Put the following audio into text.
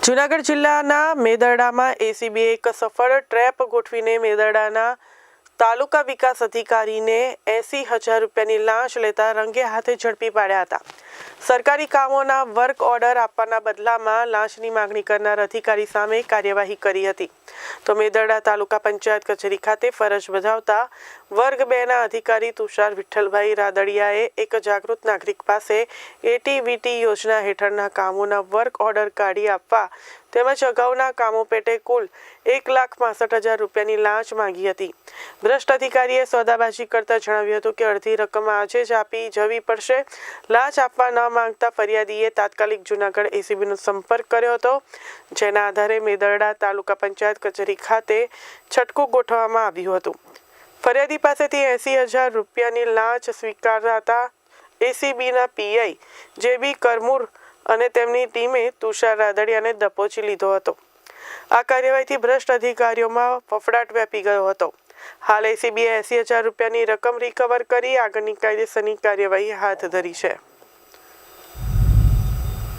જૂનાગઢ જિલ્લાના મેદરડામાં એસીબીએ એક સફળ ટ્રેપ ગોઠવીને મેદરડાના તાલુકા વિકાસ અધિકારીને એંસી હજાર રૂપિયાની લાંચ લેતા રંગે હાથે ઝડપી પાડ્યા હતા. સરકારી કામોના વર્ક ઓર્ડર આપવાના બદલામાં લાંચની માંગણી કરનાર અધિકારી સામે કાર્યવાહી કરી હતી. તો મેદરડા તાલુકા પંચાયત કચેરી ખાતે ફરજ બજાવતા વર્ગ બેના અધિકારી તુષાર વિઠ્ઠલભાઈ રાદડિયાએ એક જાગૃત નાગરિક પાસે એટીવીટી યોજના હેઠળના કામોના વર્ક ઓર્ડર કાઢી આપવા તેમજ અગાઉના કામો પેટે કુલ એક લાખ પાસઠ હજાર રૂપિયાની લાંચ માંગી હતી. ભ્રષ્ટ અધિકારીએ સોદાબાજી કરતા જણાવ્યું હતું કે અડધી રકમ આજે જ આપી જવી પડશે. લાંચ આપવા ન માંગતા ફરિયાદીએ તાત્કાલિક જૂનાગઢ એસીબીનો સંપર્ક કર્યો હતો, જેના આધારે મેદરડા તાલુકા પંચાયત કચેરી ખાતે છટકું ગોઠવવામાં આવ્યું હતું. ફરિયાદી પાસેથી એંસી હજાર રૂપિયાની લાંચ સ્વીકારાતા એસીબીના પીઆઈ જેબી કરમુર અને તેમની ટીમે તુષાર રાદડિયાને દપોચી લીધો હતો. આ કાર્યવાહીથી ભ્રષ્ટ અધિકારીઓમાં ફફડાટ વ્યાપી ગયો હતો. હાલ એસીબીએ એંસી હજાર રૂપિયાની રકમ રિકવર કરી આગળની કાયદેસરની કાર્યવાહી હાથ ધરી છે.